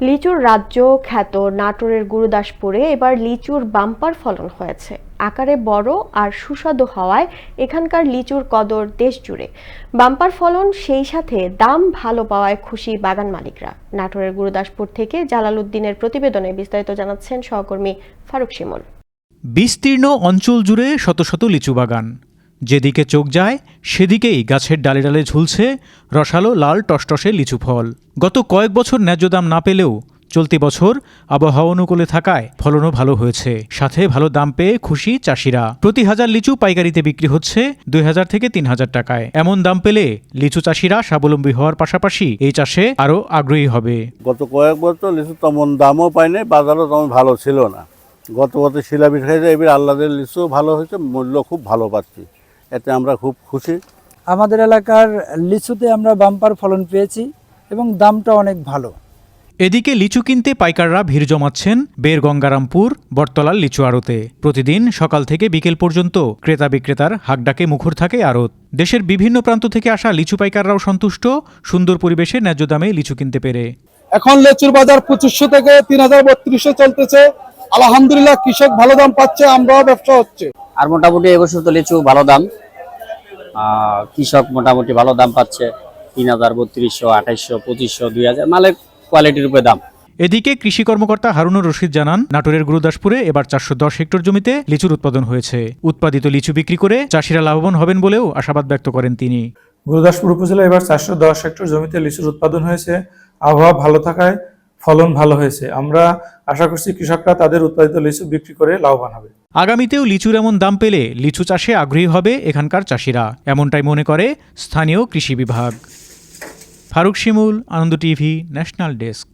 লিচুর রাজ্য খ্যাত নাটোরের গুরুদাসপুরে এবার লিচুর বাম্পার ফলন হয়েছে। আকারে বড় আর সুস্বাদু হওয়ায় এখানকার লিচুর কদর দেশ জুড়ে বাম্পার ফলন সেই সাথে দাম ভালো পাওয়ায় খুশি বাগান মালিকরা। নাটোরের গুরুদাসপুর থেকে জালালউদ্দিনের প্রতিবেদনে বিস্তারিত জানাচ্ছেন সহকর্মী ফারুক শিমুল। বিস্তীর্ণ অঞ্চল জুড়ে শত শত লিচু বাগান। যেদিকে চোখ যায়, সেদিকেই গাছের ডালে ডালে ঝুলছে রসালো লাল টসটসে লিচু ফল। গত কয়েক বছর ন্যায্য দাম না পেলেও চলতি বছর আবহাওয়া অনুকূলে থাকায় ফলনও ভালো হয়েছে। সাথে ভালো দাম পেয়ে খুশি চাষিরা। প্রতি হাজার লিচু পাইকারিতে বিক্রি হচ্ছে দুই হাজার থেকে তিন হাজার টাকায়। এমন দাম পেলে লিচু চাষিরা স্বাবলম্বী হওয়ার পাশাপাশি এই চাষে আরও আগ্রহী হবে। গত কয়েক বছর লিচু তেমন দামও পাইনি, বাজারও তেমন ভালো ছিল না। গত বছর খাইছে এবার আল্লাদের লিচু ভালো হয়েছে, মূল্য খুব ভালো পাচ্ছি। এতে আমরা খুব খুশি। আমাদের এলাকার লিচুতে আমরা বাম্পার ফলন পেয়েছি এবং দামটা অনেক ভালো। এদিকে লিচু কিনতে পাইকাররা ভিড় জমাচ্ছেন বের গঙ্গারামপুর বটতলার লিচু আড়তে। প্রতিদিন সকাল থেকে বিকেল পর্যন্ত ক্রেতা বিক্রেতার হাকডাকে মুখর থাকে আড়ত। দেশের বিভিন্ন প্রান্ত থেকে আসা লিচু পাইকাররাও সন্তুষ্ট সুন্দর পরিবেশে ন্যায্য দামে লিচু কিনতে পেরে। এখন লিচুর বাজার পঁচিশশো থেকে তিন হাজার বত্রিশশো চলতেছে। আলহামদুলিল্লাহ কৃষক ভালো দাম পাচ্ছে আমরাও ব্যবসা হচ্ছে। আর মোটামুটি এবছর তো লিচু ভালো দাম। আহ, কৃষক মোটামুটি ভালো দাম পাচ্ছে। তিন হাজার বত্রিশশো আঠাইশশো পঁচিশশো দুই হাজার। মালের কোয়ালিটির উপরে দাম। এদিকে কৃষি কর্মকর্তা হারুনুর রশিদ জানান নাটোরের গুরুদাসপুরে এবার চারশো দশ হেক্টর জমিতে লিচুর উৎপাদন হয়েছে। উৎপাদিত লিচু বিক্রি করে চাষিরা লাভবান হবেন বলেও আশাবাদ ব্যক্ত করেন তিনি। গুরুদাসপুর উপজেলায় এবার চারশো দশ হেক্টর জমিতে লিচুর উৎপাদন হয়েছে। আবহাওয়া ভালো থাকায় ফলন ভালো হয়েছে। আমরা আশা করছি কৃষকরা তাদের উৎপাদিত লিচু বিক্রি করে লাভবান হবে। আগামীতেও লিচুর এমন দাম পেলে লিচু চাষে আগ্রহী হবে এখানকার চাষিরা। এমনটাই মনে করে স্থানীয় কৃষি বিভাগ। Faruk Shimul, Ananda TV, national desk.